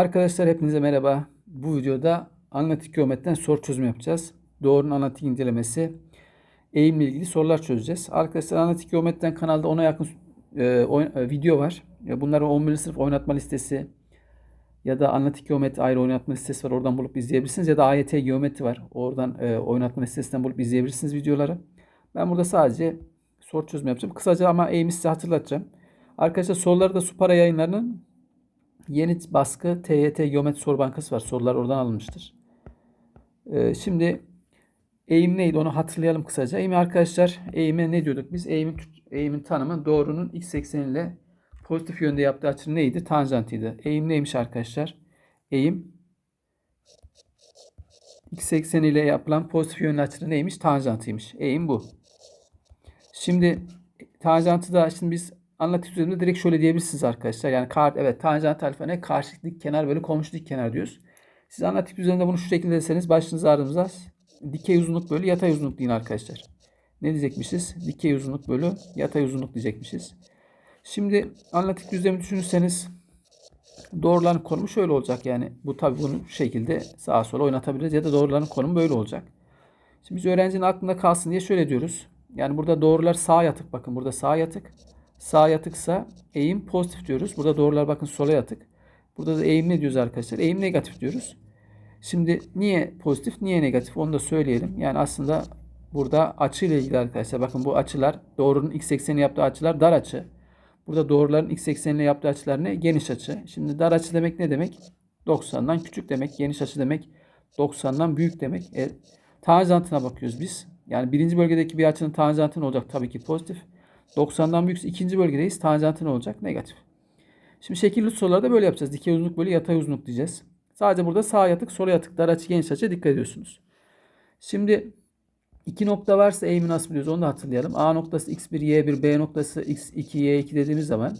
Arkadaşlar hepinize merhaba. Bu videoda analitik geometriden soru çözümü yapacağız. Doğrunun analitik incelemesi, eğimle ilgili sorular çözeceğiz. Arkadaşlar analitik geometriden kanalda ona yakın e, oyn- e, video var. Bunların 11. sınıf oynatma listesi ya da analitik geometri ayrı oynatma listesi var. Oradan bulup izleyebilirsiniz. Ya da AYT geometri var. Oradan e, oynatma listesinden bulup izleyebilirsiniz videoları. Ben burada sadece soru çözümü yapacağım. Kısaca ama eğimi size hatırlatacağım. Arkadaşlar soruları da Supara yayınlarının Yeni baskı TYT Geometri Soru Bankası var. Sorular oradan alınmıştır. Ee, şimdi eğim neydi onu hatırlayalım kısaca. Eğim arkadaşlar eğime ne diyorduk biz? Eğimin, eğimin tanımı doğrunun x ekseniyle pozitif yönde yaptığı açı neydi? Tanjantıydı. Eğim neymiş arkadaşlar? Eğim x ekseniyle yapılan pozitif yönlü açının neymiş? Tanjantıymış. Eğim bu. Şimdi tanjantı da şimdi biz anlatı üzerinde direkt şöyle diyebilirsiniz arkadaşlar. Yani kar, evet tanjant alfa ne? Karşılık dik kenar bölü komşu dik kenar diyoruz. Siz analitik üzerinde bunu şu şekilde deseniz başınız ağrınıza dikey uzunluk bölü yatay uzunluk deyin arkadaşlar. Ne diyecekmişiz? Dikey uzunluk bölü yatay uzunluk diyecekmişiz. Şimdi analitik düzlemi düşünürseniz doğruların konumu şöyle olacak yani. Bu tabi bunu şu şekilde sağa sola oynatabiliriz ya da doğruların konumu böyle olacak. Şimdi biz öğrencinin aklında kalsın diye şöyle diyoruz. Yani burada doğrular sağ yatık bakın burada sağ yatık. Sağ yatıksa eğim pozitif diyoruz. Burada doğrular bakın sola yatık. Burada da eğim ne diyoruz arkadaşlar? Eğim negatif diyoruz. Şimdi niye pozitif, niye negatif onu da söyleyelim. Yani aslında burada açı ile ilgili arkadaşlar. Bakın bu açılar doğrunun x ekseni yaptığı açılar dar açı. Burada doğruların x ekseniyle yaptığı açılar ne? Geniş açı. Şimdi dar açı demek ne demek? 90'dan küçük demek. Geniş açı demek 90'dan büyük demek. E, tanjantına bakıyoruz biz. Yani birinci bölgedeki bir açının tanjantı ne olacak? Tabii ki pozitif. 90'dan büyükse ikinci bölgedeyiz. Tanjantı ne olacak? Negatif. Şimdi şekilli sorularda böyle yapacağız. Dikey uzunluk bölü yatay uzunluk diyeceğiz. Sadece burada sağ yatık, sola yatık, dar açı, geniş açıya dikkat ediyorsunuz. Şimdi iki nokta varsa eğimi nasıl biliyoruz onu da hatırlayalım. A noktası x1, y1, B noktası x2, y2 dediğimiz zaman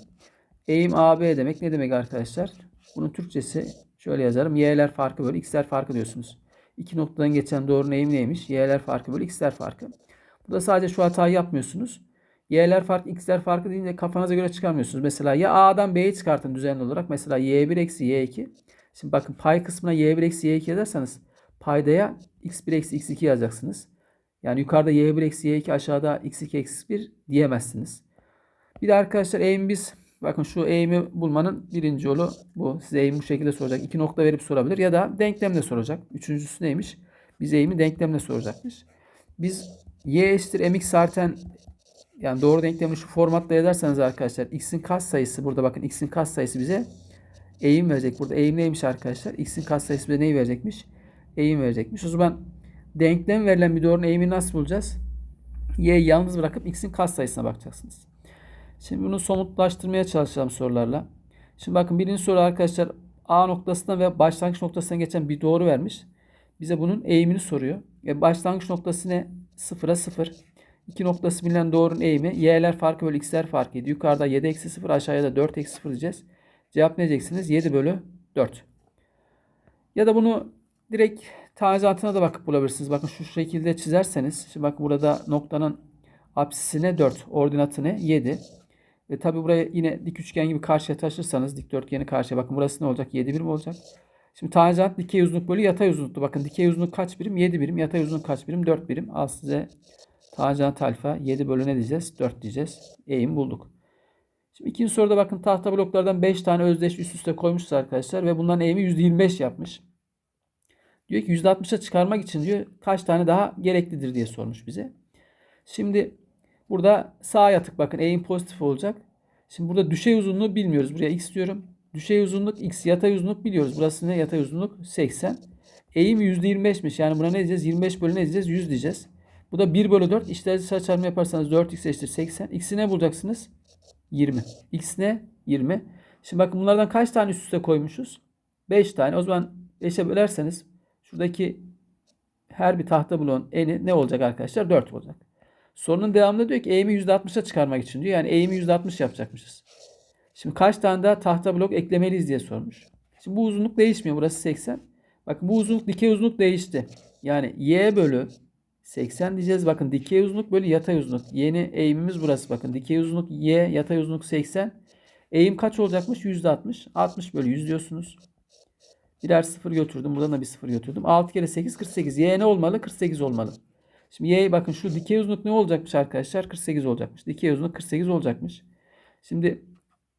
eğim AB demek ne demek arkadaşlar? Bunun Türkçesi şöyle yazarım. Y'ler farkı bölü x'ler farkı diyorsunuz. İki noktadan geçen doğrunun eğimi neymiş? Y'ler farkı bölü x'ler farkı. Burada sadece şu hatayı yapmıyorsunuz. Y'ler farkı, x'ler farkı deyince kafanıza göre çıkarmıyorsunuz. Mesela ya A'dan B'yi çıkartın düzenli olarak. Mesela Y1 eksi Y2. Şimdi bakın pay kısmına Y1 eksi Y2 yazarsanız paydaya X1 eksi X2 yazacaksınız. Yani yukarıda Y1 eksi Y2 aşağıda X2 eksi 1 diyemezsiniz. Bir de arkadaşlar eğim biz bakın şu eğimi bulmanın birinci yolu bu. Size eğim bu şekilde soracak. İki nokta verip sorabilir ya da denklemle soracak. Üçüncüsü neymiş? Biz eğimi denklemle soracakmış. Biz y eşittir mx zaten yani doğru denklemi şu formatla yazarsanız arkadaşlar x'in kaç sayısı burada bakın x'in kaç sayısı bize eğim verecek. Burada eğim neymiş arkadaşlar? x'in kaç sayısı bize neyi verecekmiş? Eğim verecekmiş. O zaman denklem verilen bir doğrunun eğimini nasıl bulacağız? y'yi yalnız bırakıp x'in kaç sayısına bakacaksınız. Şimdi bunu somutlaştırmaya çalışacağım sorularla. Şimdi bakın birinci soru arkadaşlar A noktasından ve başlangıç noktasından geçen bir doğru vermiş. Bize bunun eğimini soruyor. E başlangıç noktası ne? 0'a 0. İki noktası bilinen doğrunun eğimi y'ler farkı bölü x'ler farkıydı. Yukarıda 7 eksi 0 aşağıya da 4 eksi 0 diyeceğiz. Cevap ne diyeceksiniz? 7 bölü 4. Ya da bunu direkt tanjantına da bakıp bulabilirsiniz. Bakın şu şekilde çizerseniz. Şimdi bakın burada noktanın apsisine 4. Ordinatı ne? 7. Ve tabi buraya yine dik üçgen gibi karşıya taşırsanız dikdörtgeni karşıya bakın burası ne olacak? 7 birim olacak. Şimdi tanjant dikey uzunluk bölü yatay uzunluktu. Bakın dikey uzunluk kaç birim? 7 birim. Yatay uzunluk kaç birim? 4 birim. Al size Tanjant alfa 7 bölü ne diyeceğiz? 4 diyeceğiz. Eğim bulduk. Şimdi ikinci soruda bakın tahta bloklardan 5 tane özdeş üst üste koymuşuz arkadaşlar. Ve bunların eğimi %25 yapmış. Diyor ki %60'a çıkarmak için diyor kaç tane daha gereklidir diye sormuş bize. Şimdi burada sağ yatık bakın eğim pozitif olacak. Şimdi burada düşey uzunluğu bilmiyoruz. Buraya x diyorum. Düşey uzunluk x yatay uzunluk biliyoruz. Burası ne? Yatay uzunluk 80. Eğim %25'miş. Yani buna ne diyeceğiz? 25 bölü ne diyeceğiz? 100 diyeceğiz. Bu da 1 bölü 4. İşler çarpımı yaparsanız 4x eşittir 80. X'i ne bulacaksınız? 20. X ne? 20. Şimdi bakın bunlardan kaç tane üst üste koymuşuz? 5 tane. O zaman 5'e bölerseniz şuradaki her bir tahta bloğun eni ne olacak arkadaşlar? 4 olacak. Sorunun devamında diyor ki eğimi %60'a çıkarmak için diyor. Yani eğimi %60 yapacakmışız. Şimdi kaç tane daha tahta blok eklemeliyiz diye sormuş. Şimdi bu uzunluk değişmiyor. Burası 80. Bakın bu uzunluk dikey uzunluk değişti. Yani y bölü 80 diyeceğiz. Bakın dikey uzunluk bölü yatay uzunluk. Yeni eğimimiz burası bakın. Dikey uzunluk y, yatay uzunluk 80. Eğim kaç olacakmış? %60. 60 bölü 100 diyorsunuz. Birer sıfır götürdüm. Buradan da bir sıfır götürdüm. 6 kere 8 48. Y ne olmalı? 48 olmalı. Şimdi Y bakın şu dikey uzunluk ne olacakmış arkadaşlar? 48 olacakmış. Dikey uzunluk 48 olacakmış. Şimdi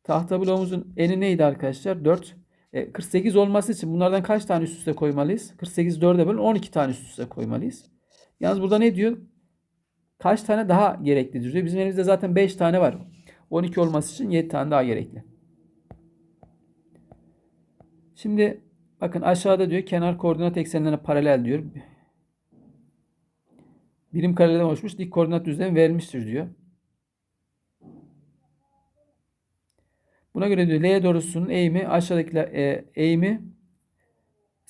tahta bloğumuzun eni neydi arkadaşlar? 4. E, 48 olması için bunlardan kaç tane üst üste koymalıyız? 48 4'e bölün 12 tane üst üste koymalıyız. Yalnız burada ne diyor? Kaç tane daha gereklidir diyor. Bizim elimizde zaten 5 tane var. 12 olması için 7 tane daha gerekli. Şimdi bakın aşağıda diyor kenar koordinat eksenlerine paralel diyor. Birim kareden oluşmuş dik koordinat düzlemi verilmiştir diyor. Buna göre diyor L doğrusunun eğimi aşağıdakiler e, eğimi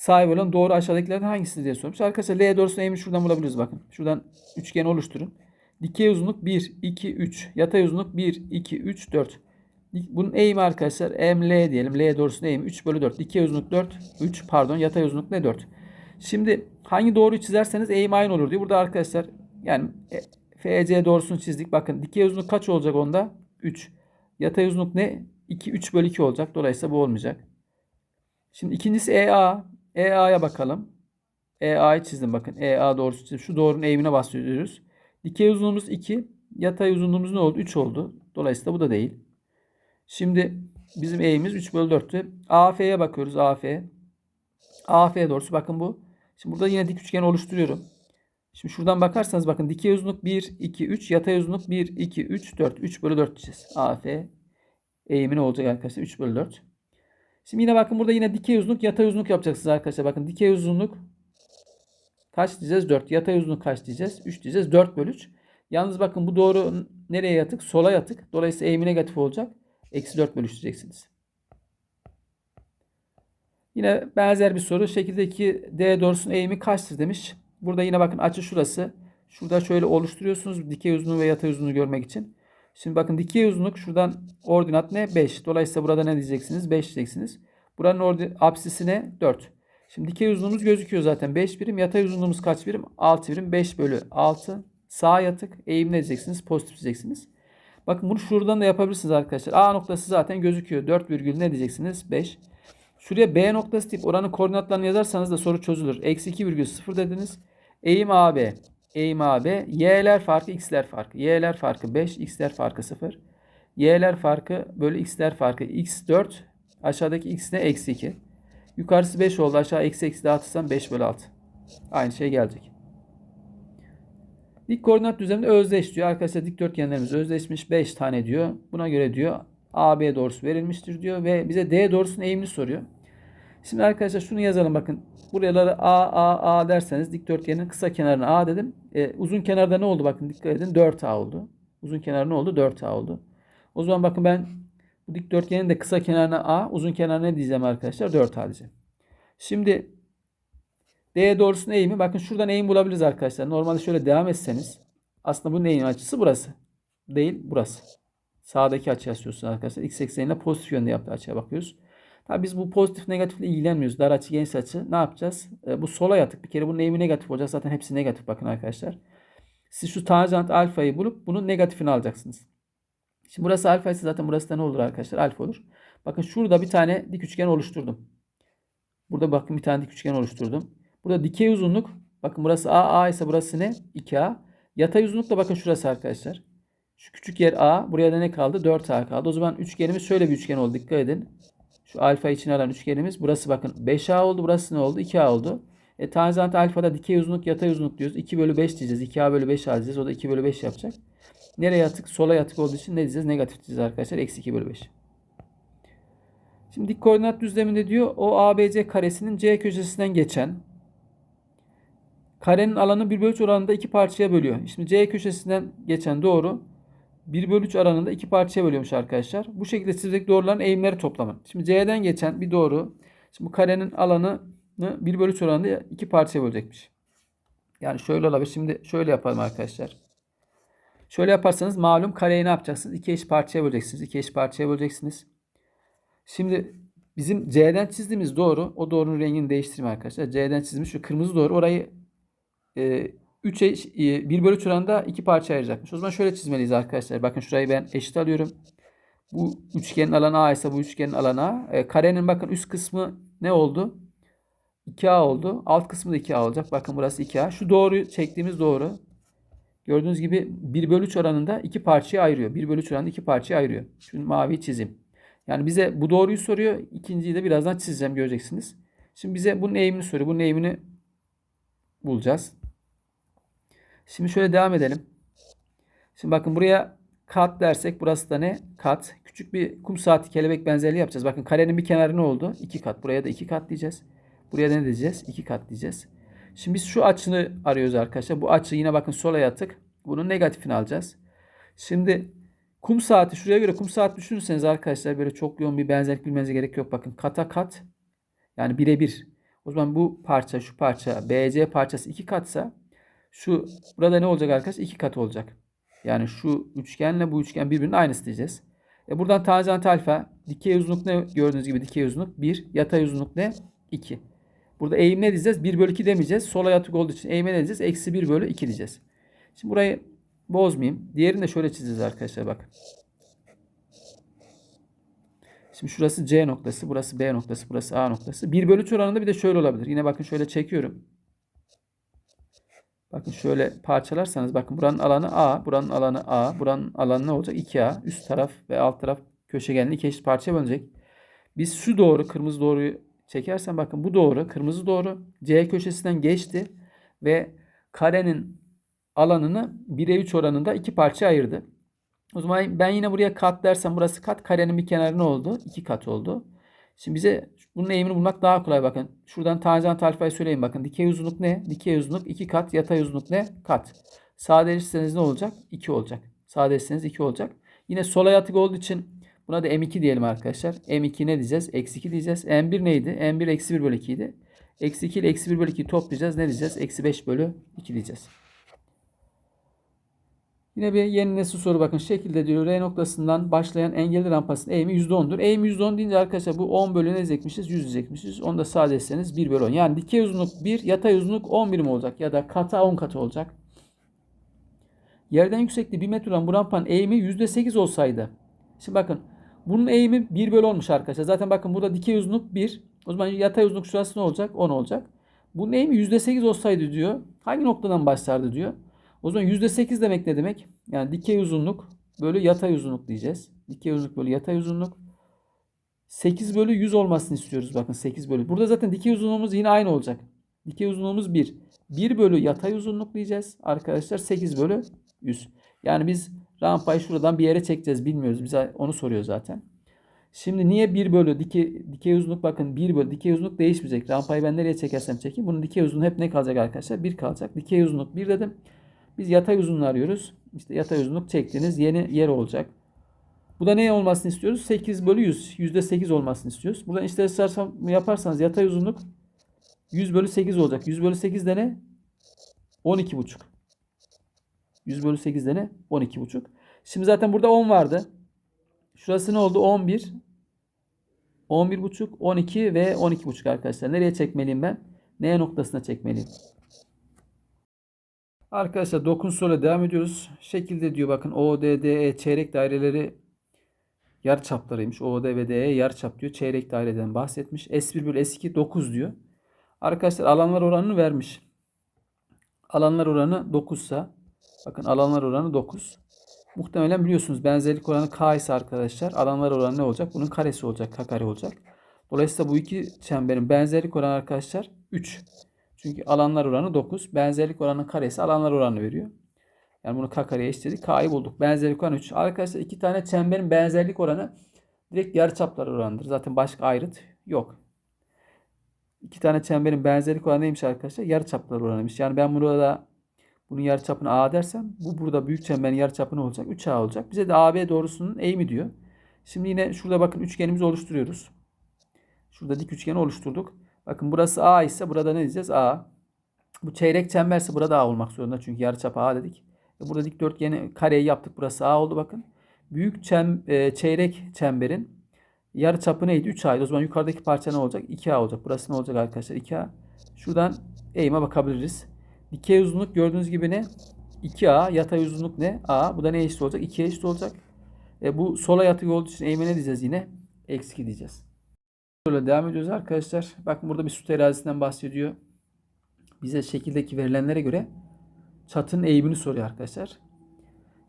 sahip olan doğru aşağıdakilerden hangisidir diye sormuş. Arkadaşlar L doğrusunun eğimini şuradan bulabiliriz bakın. Şuradan üçgen oluşturun. Dikey uzunluk 1, 2, 3. Yatay uzunluk 1, 2, 3, 4. Bunun eğimi arkadaşlar ML diyelim. L doğrusunun eğimi 3 bölü 4. Dikey uzunluk 4, 3 pardon yatay uzunluk ne 4. Şimdi hangi doğruyu çizerseniz eğim aynı olur diyor. Burada arkadaşlar yani e, FC doğrusunu çizdik. Bakın dikey uzunluk kaç olacak onda? 3. Yatay uzunluk ne? 2, 3 bölü 2 olacak. Dolayısıyla bu olmayacak. Şimdi ikincisi EA. EA'ya bakalım. EA'yı çizdim bakın. EA doğrusu çizdim. Şu doğrunun eğimine bahsediyoruz. Dikey uzunluğumuz 2. Yatay uzunluğumuz ne oldu? 3 oldu. Dolayısıyla bu da değil. Şimdi bizim eğimiz 3 bölü 4'tü. AF'ye bakıyoruz. AF. AF doğrusu bakın bu. Şimdi burada yine dik üçgen oluşturuyorum. Şimdi şuradan bakarsanız bakın dikey uzunluk 1, 2, 3. Yatay uzunluk 1, 2, 3, 4. 3 bölü 4 diyeceğiz. AF eğimi ne olacak arkadaşlar? 3 bölü 4. Şimdi yine bakın burada yine dikey uzunluk, yatay uzunluk yapacaksınız arkadaşlar. Bakın dikey uzunluk kaç diyeceğiz? 4. Yatay uzunluk kaç diyeceğiz? 3 diyeceğiz. 4 bölü 3. Yalnız bakın bu doğru nereye yatık? Sola yatık. Dolayısıyla eğimi negatif olacak. Eksi 4 bölü 3 diyeceksiniz. Yine benzer bir soru. Şekildeki D doğrusunun eğimi kaçtır demiş. Burada yine bakın açı şurası. Şurada şöyle oluşturuyorsunuz dikey uzunluğu ve yatay uzunluğu görmek için. Şimdi bakın dikey uzunluk şuradan ordinat ne? 5. Dolayısıyla burada ne diyeceksiniz? 5 diyeceksiniz. Buranın apsisi ne? 4. Şimdi dikey uzunluğumuz gözüküyor zaten. 5 birim. Yatay uzunluğumuz kaç birim? 6 birim. 5 bölü 6. Sağ yatık. Eğim ne diyeceksiniz? Pozitif diyeceksiniz. Bakın bunu şuradan da yapabilirsiniz arkadaşlar. A noktası zaten gözüküyor. 4 virgül ne diyeceksiniz? 5. Şuraya B noktası deyip oranın koordinatlarını yazarsanız da soru çözülür. Eksi 2 virgül 0 dediniz. Eğim AB. Eğim AB. Y'ler farkı x'ler farkı. Y'ler farkı 5. X'ler farkı 0. Y'ler farkı bölü x'ler farkı x 4. Aşağıdaki x ne? Eksi 2. Yukarısı 5 oldu. Aşağı eksi eksi dağıtırsam 5 bölü 6. Aynı şey gelecek. Dik koordinat düzleminde özdeş diyor. Arkadaşlar dikdörtgenlerimiz özdeşmiş. 5 tane diyor. Buna göre diyor AB doğrusu verilmiştir diyor. Ve bize D doğrusunun eğimini soruyor. Şimdi arkadaşlar şunu yazalım bakın. Buraları A, A, A derseniz dikdörtgenin kısa kenarına A dedim. E, uzun kenarda ne oldu? Bakın dikkat edin 4A oldu. Uzun kenar ne oldu? 4A oldu. O zaman bakın ben bu dikdörtgenin de kısa kenarına A, uzun kenarına ne diyeceğim arkadaşlar? 4A diyeceğim. Şimdi D doğrusunun eğimi. Bakın şuradan eğim bulabiliriz arkadaşlar. Normalde şöyle devam etseniz. Aslında bu neyin açısı? Burası. Değil burası. Sağdaki açı yazıyorsunuz arkadaşlar. X ekseniyle pozitif yönde yaptığı açıya bakıyoruz. Tabi biz bu pozitif negatifle ilgilenmiyoruz. Dar açı geniş açı. Ne yapacağız? E, bu sola yatık. Bir kere bunun eğimi negatif olacak. Zaten hepsi negatif bakın arkadaşlar. Siz şu tanjant alfayı bulup bunun negatifini alacaksınız. Şimdi burası alfa ise zaten burası da ne olur arkadaşlar? Alfa olur. Bakın şurada bir tane dik üçgen oluşturdum. Burada bakın bir tane dik üçgen oluşturdum. Burada dikey uzunluk. Bakın burası A. A ise burası ne? 2A. Yatay uzunluk da bakın şurası arkadaşlar. Şu küçük yer A. Buraya da ne kaldı? 4A kaldı. O zaman üçgenimiz şöyle bir üçgen oldu. Dikkat edin. Şu alfa için alan üçgenimiz. Burası bakın 5A oldu. Burası ne oldu? 2A oldu. E, tanjant alfada dikey uzunluk yatay uzunluk diyoruz. 2 bölü 5 diyeceğiz. 2A bölü 5A diyeceğiz. O da 2 bölü 5 yapacak. Nereye yatık? Sola yatık olduğu için ne diyeceğiz? Negatif diyeceğiz arkadaşlar. Eksi 2 bölü 5. Şimdi dik koordinat düzleminde diyor o ABC karesinin C köşesinden geçen karenin alanı 1 bölü 3 oranında iki parçaya bölüyor. Şimdi C köşesinden geçen doğru 1 bölü 3 oranında iki parçaya bölüyormuş arkadaşlar. Bu şekilde çizdeki doğruların eğimleri toplamı. Şimdi C'den geçen bir doğru. Şimdi bu karenin alanını 1 bölü 3 oranında iki parçaya bölecekmiş. Yani şöyle olabilir. Şimdi şöyle yapalım arkadaşlar. Şöyle yaparsanız malum kareyi ne yapacaksınız? İki eş parçaya böleceksiniz. İki eş parçaya böleceksiniz. Şimdi bizim C'den çizdiğimiz doğru. O doğrunun rengini değiştireyim arkadaşlar. C'den çizdiğimiz şu kırmızı doğru. Orayı e, 3 eş, e, 1 bölü 3 oranında iki parça ayıracakmış. O zaman şöyle çizmeliyiz arkadaşlar. Bakın şurayı ben eşit alıyorum. Bu üçgenin alanı A ise bu üçgenin alanı A. E, karenin bakın üst kısmı ne oldu? 2A oldu. Alt kısmı da 2A olacak. Bakın burası 2A. Şu doğru çektiğimiz doğru. Gördüğünüz gibi 1 bölü 3 oranında iki parçaya ayırıyor. 1 bölü 3 oranında iki parçaya ayırıyor. Şu mavi çizim. Yani bize bu doğruyu soruyor. İkinciyi de birazdan çizeceğim göreceksiniz. Şimdi bize bunun eğimini soruyor. Bunun eğimini bulacağız. Şimdi şöyle devam edelim. Şimdi bakın buraya kat dersek burası da ne? Kat. Küçük bir kum saati kelebek benzerliği yapacağız. Bakın karenin bir kenarı ne oldu? 2 kat. Buraya da 2 kat diyeceğiz. Buraya da ne diyeceğiz? 2 kat diyeceğiz. Şimdi biz şu açını arıyoruz arkadaşlar. Bu açı yine bakın sola yatık. Bunun negatifini alacağız. Şimdi kum saati şuraya göre kum saat düşünürseniz arkadaşlar böyle çok yoğun bir benzerlik bilmenize gerek yok. Bakın kata kat yani birebir. O zaman bu parça şu parça BC parçası 2 katsa şu burada ne olacak arkadaşlar? 2 kat olacak. Yani şu üçgenle bu üçgen birbirinin aynısı diyeceğiz. E buradan tanjant alfa dikey uzunluk ne gördüğünüz gibi dikey uzunluk 1 yatay uzunluk ne 2. Burada eğim ne diyeceğiz? 1 bölü 2 demeyeceğiz. Sola yatık olduğu için eğime ne diyeceğiz? Eksi 1 bölü 2 diyeceğiz. Şimdi burayı bozmayayım. Diğerini de şöyle çizeceğiz arkadaşlar bak. Şimdi şurası C noktası, burası B noktası, burası A noktası. 1 bölü 3 oranında bir de şöyle olabilir. Yine bakın şöyle çekiyorum. Bakın şöyle parçalarsanız bakın buranın alanı A, buranın alanı A, buranın alanı ne olacak? 2A. Üst taraf ve alt taraf köşegenli iki eşit parçaya bölünecek. Biz şu doğru, kırmızı doğruyu çekersen bakın bu doğru, kırmızı doğru C köşesinden geçti ve karenin alanını 1'e 3 oranında iki parça ayırdı. O zaman ben yine buraya kat dersem burası kat. Karenin bir kenarı ne oldu? 2 kat oldu. Şimdi bize bunun eğimini bulmak daha kolay bakın. Şuradan tanjant alfayı söyleyeyim bakın. Dikey uzunluk ne? Dikey uzunluk 2 kat. Yatay uzunluk ne? Kat. Sadeleştirseniz ne olacak? 2 olacak. Sadeleştirseniz 2 olacak. Yine sola yatık olduğu için buna da M2 diyelim arkadaşlar. M2 ne diyeceğiz? Eksi 2 diyeceğiz. M1 neydi? M1 eksi 1 bölü 2 idi. Eksi 2 ile eksi 1 bölü 2'yi toplayacağız. Ne diyeceğiz? Eksi 5 bölü 2 diyeceğiz. Yine bir yeni nesil soru bakın. Şekilde diyor R noktasından başlayan engelli rampasının eğimi %10'dur. Eğim %10 deyince arkadaşlar bu 10 bölü ne diyecekmişiz? 100 diyecekmişiz. Onu da sadece etseniz 1 bölü 10. Yani dikey uzunluk 1, yatay uzunluk 10 birim olacak. Ya da kata 10 katı olacak. Yerden yüksekliği 1 metre olan bu rampanın eğimi %8 olsaydı. Şimdi bakın bunun eğimi 1 bölü 10'muş arkadaşlar. Zaten bakın burada dikey uzunluk 1. O zaman yatay uzunluk şurası ne olacak? 10 olacak. Bunun eğimi %8 olsaydı diyor. Hangi noktadan başlardı diyor. O zaman %8 demek ne demek? Yani dikey uzunluk bölü yatay uzunluk diyeceğiz. Dikey uzunluk bölü yatay uzunluk. 8 bölü 100 olmasını istiyoruz. Bakın 8 bölü. Burada zaten dikey uzunluğumuz yine aynı olacak. Dikey uzunluğumuz 1. 1 bölü yatay uzunluk diyeceğiz. Arkadaşlar 8 bölü 100. Yani biz rampayı şuradan bir yere çekeceğiz. Bilmiyoruz. Bize onu soruyor zaten. Şimdi niye 1 bölü dikey, dikey uzunluk bakın 1 bölü dikey uzunluk değişmeyecek. Rampayı ben nereye çekersem çekeyim. Bunun dikey uzunluğu hep ne kalacak arkadaşlar? 1 kalacak. Dikey uzunluk 1 dedim. Biz yatay uzunluğu arıyoruz. İşte yatay uzunluk çektiğiniz yeni yer olacak. Bu da ne olmasını istiyoruz? 8 bölü 100. %8 olmasını istiyoruz. Buradan işte yaparsanız yatay uzunluk 100 bölü 8 olacak. 100 bölü 8 de ne? 12,5. 100 bölü 8 de ne? 12,5. Şimdi zaten burada 10 vardı. Şurası ne oldu? 11. 11,5, 12 ve 12,5 arkadaşlar. Nereye çekmeliyim ben? Neye noktasına çekmeliyim? Arkadaşlar dokun soruya devam ediyoruz. Şekilde diyor bakın ODDE çeyrek daireleri yarı çaplarıymış. OD ve DE yarı çap diyor. Çeyrek daireden bahsetmiş. S1 bölü S2 9 diyor. Arkadaşlar alanlar oranını vermiş. Alanlar oranı 9 ise bakın alanlar oranı 9. Muhtemelen biliyorsunuz benzerlik oranı K ise arkadaşlar alanlar oranı ne olacak? Bunun karesi olacak. K kare olacak. Dolayısıyla bu iki çemberin benzerlik oranı arkadaşlar 3. Çünkü alanlar oranı 9. Benzerlik oranının karesi alanlar oranı veriyor. Yani bunu k kareye eşitledik. K'yı bulduk. Benzerlik oranı 3. Arkadaşlar iki tane çemberin benzerlik oranı direkt yarıçaplar oranıdır. Zaten başka ayrıt yok. İki tane çemberin benzerlik oranı neymiş arkadaşlar? Yarıçaplar oranıymış. Yani ben burada bunun yarıçapını A dersem bu burada büyük çemberin yarıçapı ne olacak? 3A olacak. Bize de AB doğrusunun eğimi diyor. Şimdi yine şurada bakın üçgenimizi oluşturuyoruz. Şurada dik üçgeni oluşturduk. Bakın burası A ise burada ne diyeceğiz? A. Bu çeyrek çemberse burada A olmak zorunda. Çünkü yarıçap A dedik. E burada dikdörtgeni kareyi yaptık. Burası A oldu bakın. Büyük çem, e, çeyrek çemberin yarıçapı neydi? 3A'ydı. O zaman yukarıdaki parça ne olacak? 2A olacak. Burası ne olacak arkadaşlar? 2A. Şuradan eğime bakabiliriz. Dikey uzunluk gördüğünüz gibi ne? 2A. Yatay uzunluk ne? A. Bu da ne eşit olacak? 2'ye eşit olacak. E, bu sola yatık olduğu için eğime ne diyeceğiz yine? Eksi 2 diyeceğiz. Böyle devam ediyoruz arkadaşlar. Bakın burada bir su terazisinden bahsediyor. Bize şekildeki verilenlere göre çatının eğimini soruyor arkadaşlar.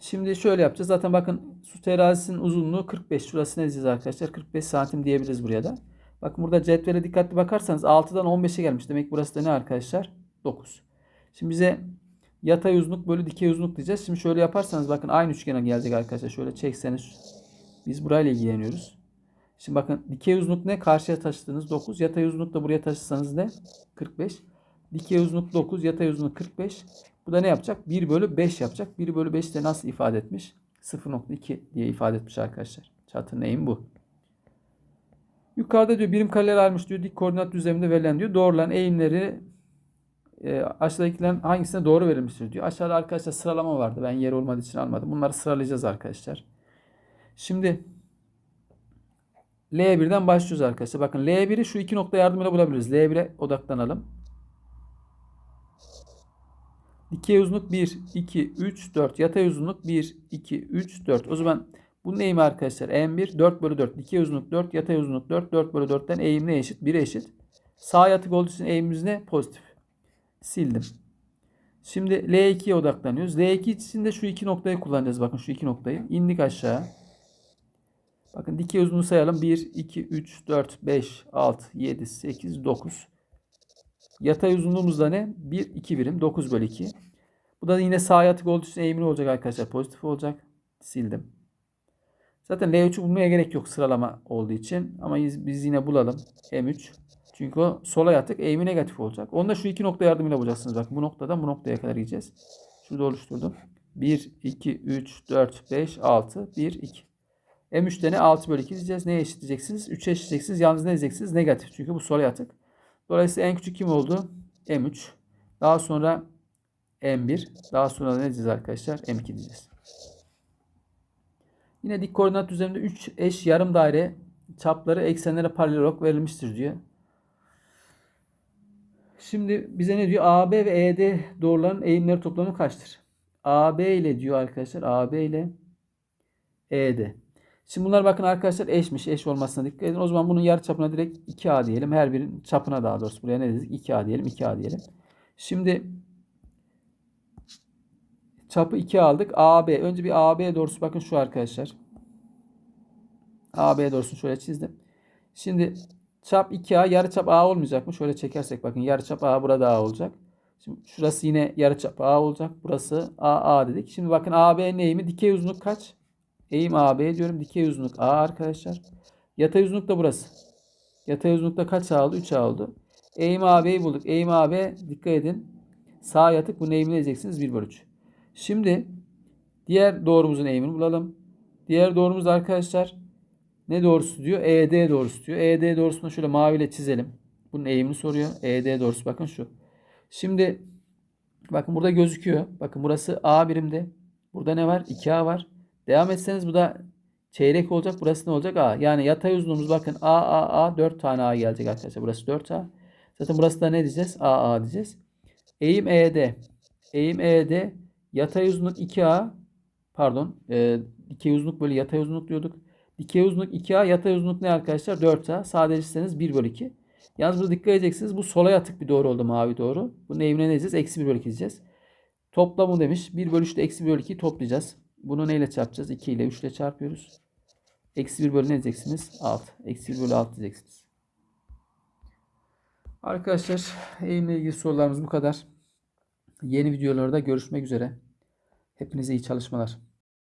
Şimdi şöyle yapacağız. Zaten bakın su terazisinin uzunluğu 45. Şurası ne diyeceğiz arkadaşlar? 45 santim diyebiliriz buraya da. Bakın burada cetvele dikkatli bakarsanız 6'dan 15'e gelmiş. Demek burası da ne arkadaşlar? 9. Şimdi bize yatay uzunluk bölü dikey uzunluk diyeceğiz. Şimdi şöyle yaparsanız bakın aynı üçgene gelecek arkadaşlar. Şöyle çekseniz biz burayla ilgileniyoruz. Şimdi bakın dikey uzunluk ne? Karşıya taşıdığınız 9. Yatay uzunluk da buraya taşısanız ne? 45. Dikey uzunluk 9. Yatay uzunluk 45. Bu da ne yapacak? 1 bölü 5 yapacak. 1 bölü 5 de nasıl ifade etmiş? 0.2 diye ifade etmiş arkadaşlar. Çatının eğimi bu. Yukarıda diyor birim kareler almış diyor. Dik koordinat düzleminde verilen diyor. Doğrulan eğimleri e, aşağıdakilerin hangisine doğru verilmiştir diyor. Aşağıda arkadaşlar sıralama vardı. Ben yer olmadığı için almadım. Bunları sıralayacağız arkadaşlar. Şimdi L1'den başlıyoruz arkadaşlar. Bakın L1'i şu iki nokta yardımıyla bulabiliriz. L1'e odaklanalım. Dikey uzunluk 1, 2, 3, 4. Yatay uzunluk 1, 2, 3, 4. O zaman bunun eğimi arkadaşlar M1 4 bölü 4. Dikey uzunluk 4, yatay uzunluk 4. 4 bölü 4'ten eğim ne eşit? 1'e eşit. Sağ yatık olduğu için eğimimiz ne? Pozitif. Sildim. Şimdi L2'ye odaklanıyoruz. L2 için de şu iki noktayı kullanacağız. Bakın şu iki noktayı. İndik aşağı. Bakın dikey uzunluğu sayalım. 1, 2, 3, 4, 5, 6, 7, 8, 9. Yatay uzunluğumuz da ne? 1, 2 birim. 9 bölü 2. Bu da yine sağ yatık olduğu için eğimli olacak arkadaşlar. Pozitif olacak. Sildim. Zaten L3'ü bulmaya gerek yok sıralama olduğu için. Ama biz, yine bulalım. M3. Çünkü o sola yatık eğimi negatif olacak. Onu da şu iki nokta yardımıyla bulacaksınız. Bakın bu noktadan bu noktaya kadar gideceğiz. Şurada oluşturdum. 1, 2, 3, 4, 5, 6, 1, 2. M3'te ne? 6 bölü 2 diyeceğiz. Neye eşitleyeceksiniz? 3'e eşitleyeceksiniz. Yalnız ne diyeceksiniz? Negatif. Çünkü bu sola yatık. Dolayısıyla en küçük kim oldu? M3. Daha sonra M1. Daha sonra ne diyeceğiz arkadaşlar? M2 diyeceğiz. Yine dik koordinat düzleminde 3 eş yarım daire çapları eksenlere paralel olarak verilmiştir diyor. Şimdi bize ne diyor? AB ve ED doğruların eğimleri toplamı kaçtır? AB ile diyor arkadaşlar. AB ile ED. Şimdi bunlar bakın arkadaşlar eşmiş. Eş olmasına dikkat edin. O zaman bunun yarı çapına direkt 2A diyelim. Her birinin çapına daha doğrusu. Buraya ne dedik? 2A diyelim. 2A diyelim. Şimdi çapı 2 aldık. AB. Önce bir AB doğrusu bakın şu arkadaşlar. AB doğrusunu şöyle çizdim. Şimdi çap 2A yarıçap A olmayacak mı? Şöyle çekersek bakın yarıçap A burada A olacak. Şimdi şurası yine yarıçap A olacak. Burası A A dedik. Şimdi bakın AB'nin eğimi dikey uzunluk kaç? Eğim AB diyorum. Dikey uzunluk A arkadaşlar. Yatay uzunluk da burası. Yatay uzunlukta kaç A oldu? 3 A oldu. Eğim AB'yi bulduk. Eğim AB dikkat edin. Sağ yatık bunun eğimini edeceksiniz 1 bölü 3. Şimdi diğer doğrumuzun eğimini bulalım. Diğer doğrumuz arkadaşlar ne doğrusu diyor? ED doğrusu diyor. ED doğrusunu şöyle maviyle çizelim. Bunun eğimini soruyor. ED doğrusu bakın şu. Şimdi bakın burada gözüküyor. Bakın burası A birimde. Burada ne var? 2A var. Devam etseniz bu da çeyrek olacak. Burası ne olacak? A. Yani yatay uzunluğumuz bakın A A A 4 tane A gelecek arkadaşlar. Burası 4A. Zaten burası da ne diyeceğiz? A A diyeceğiz. Eğim ED. Eğim ED yatay uzunluk 2A pardon e, dikey uzunluk böyle yatay uzunluk diyorduk. Dikey uzunluk 2A, yatay uzunluk ne arkadaşlar? 4A. Sadeleştirseniz 1 bölü 2. Yalnız burada dikkat edeceksiniz. Bu sola yatık bir doğru oldu mavi doğru. Bunun eğimine ne diyeceğiz? Eksi 1 bölü 2 diyeceğiz. Toplamı demiş. 1 bölü 3 ile eksi 1 bölü 2'yi toplayacağız. Bunu neyle çarpacağız? 2 ile 3 ile çarpıyoruz. Eksi 1 bölü ne diyeceksiniz? 6. Eksi 1 bölü 6 diyeceksiniz. Arkadaşlar eğimle ilgili sorularımız bu kadar. Yeni videolarda görüşmek üzere. Hepinize iyi çalışmalar.